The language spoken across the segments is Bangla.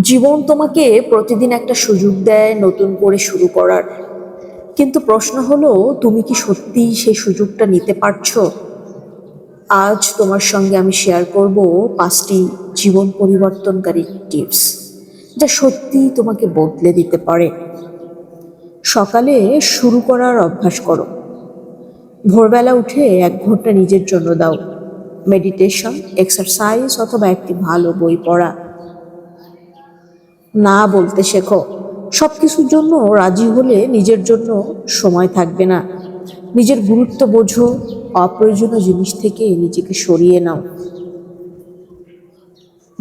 জীবন তোমাকে প্রতিদিন একটা সুযোগ দেয় নতুন করে শুরু করার। কিন্তু প্রশ্ন হলো, তুমি কি সত্যিই সেই সুযোগটা নিতে পারছ? আজ তোমার সঙ্গে আমি শেয়ার করব পাঁচটি জীবন পরিবর্তনকারী টিপস যা সত্যিই তোমাকে বদলে দিতে পারে। সকালে শুরু করার অভ্যাস করো। ভোরবেলা উঠে এক ঘণ্টা নিজের জন্য দাও। মেডিটেশন এক্সারসাইজ অথবা একটি ভালো বই পড়া। না বলতে শেখো। সব কিছুর জন্য রাজি হলে নিজের জন্য সময় থাকবে না। নিজের গুরুত্ব বোঝো, অপ্রয়োজনীয় জিনিস থেকে নিজেকে সরিয়ে নাও।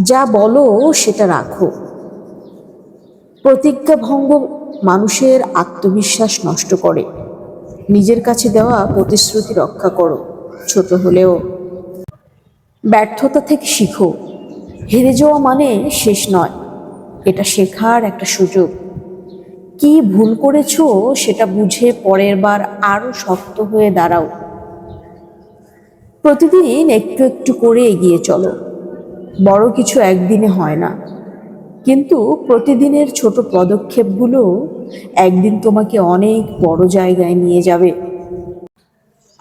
যা বলো সেটা রাখো। প্রতিজ্ঞাভঙ্গ মানুষের আত্মবিশ্বাস নষ্ট করে। নিজের কাছে দেওয়া প্রতিশ্রুতি রক্ষা করো, ছোট হলেও। ব্যর্থতা থেকে শিখো। হেরে যাওয়া মানে শেষ নয়। এটা শেখার একটা সুযোগ। কি ভুল করেছ সেটা বুঝে পরের বার আরও শক্ত হয়ে দাঁড়াও। প্রতিদিন একটু একটু করে এগিয়ে চলো। বড় কিছু একদিনে হয় না। কিন্তু প্রতিদিনের ছোট পদক্ষেপগুলো একদিন তোমাকে অনেক বড় জায়গায় নিয়ে যাবে।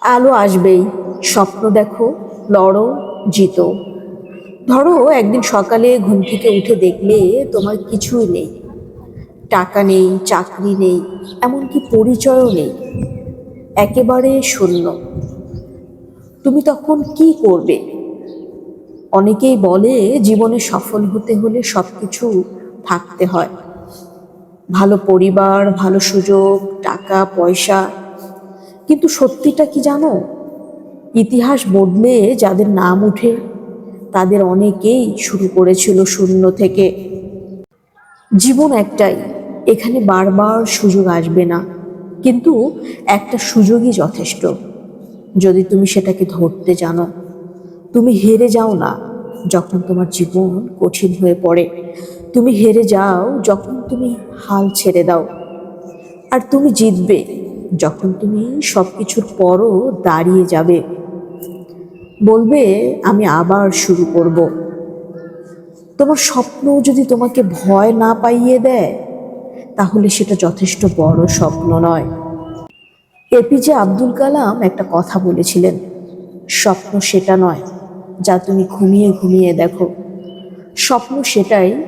আলো আসবেই। স্বপ্ন দেখো, লড়ো, জিতো। ধরো, একদিন সকালে ঘুম থেকে উঠে দেখলে তোমার কিছুই নেই। টাকা নেই, চাকরি নেই, এমনকি পরিচয়ও নেই। একেবারে শূন্য। তুমি তখন কি করবে? অনেকেই বলে, জীবনে সফল হতে হলে সব কিছু থাকতে হয়। ভালো পরিবার, ভালো সুযোগ, টাকা, পয়সা। কিন্তু সত্যিটা কি জানো? ইতিহাস বদলে যাদের নাম উঠে তাদের অনেকেই শুরু করেছিল শূন্য থেকে। জীবন একটাই, এখানে বারবার সুযোগ আসবে না। কিন্তু একটা সুযোগই যথেষ্ট। যদি তুমি সেটাকে ধরতে জানো, তুমি হেরে যাও না যখন তোমার জীবন কঠিন হয়ে পড়ে। তুমি হেরে যাও যখন তুমি হাল ছেড়ে দাও। আর তুমি জিতবে যখন তুমি সব কিছুর পরও দাঁড়িয়ে যাবে। বলবে, আমি আবার শুরু করব। তোমার স্বপ্ন যদি তোমাকে ভয় না পাইয়ে দেয়, তাহলে সেটা যথেষ্ট বড় স্বপ্ন নয়। এপিজে আব্দুল কালাম একটা কথা বলেছিলেন, স্বপ্ন সেটা নয়, যা তুমি ঘুমিয়ে ঘুমিয়ে দেখো। স্বপ্ন সেটাই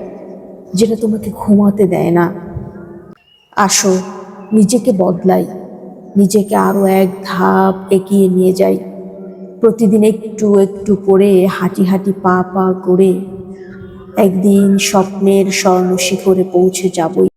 যেটা তোমাকে ঘুমাতে দেয় না। আসো, নিজেকে বদলাই, নিজেকে আরও এক ধাপ এগিয়ে নিয়ে যাই। প্রতিদিন একটু একটু করে হাঁটি হাঁটি পা পা করে একদিন স্বপ্নের স্বর্ণ শিখরে পৌঁছে যাবই।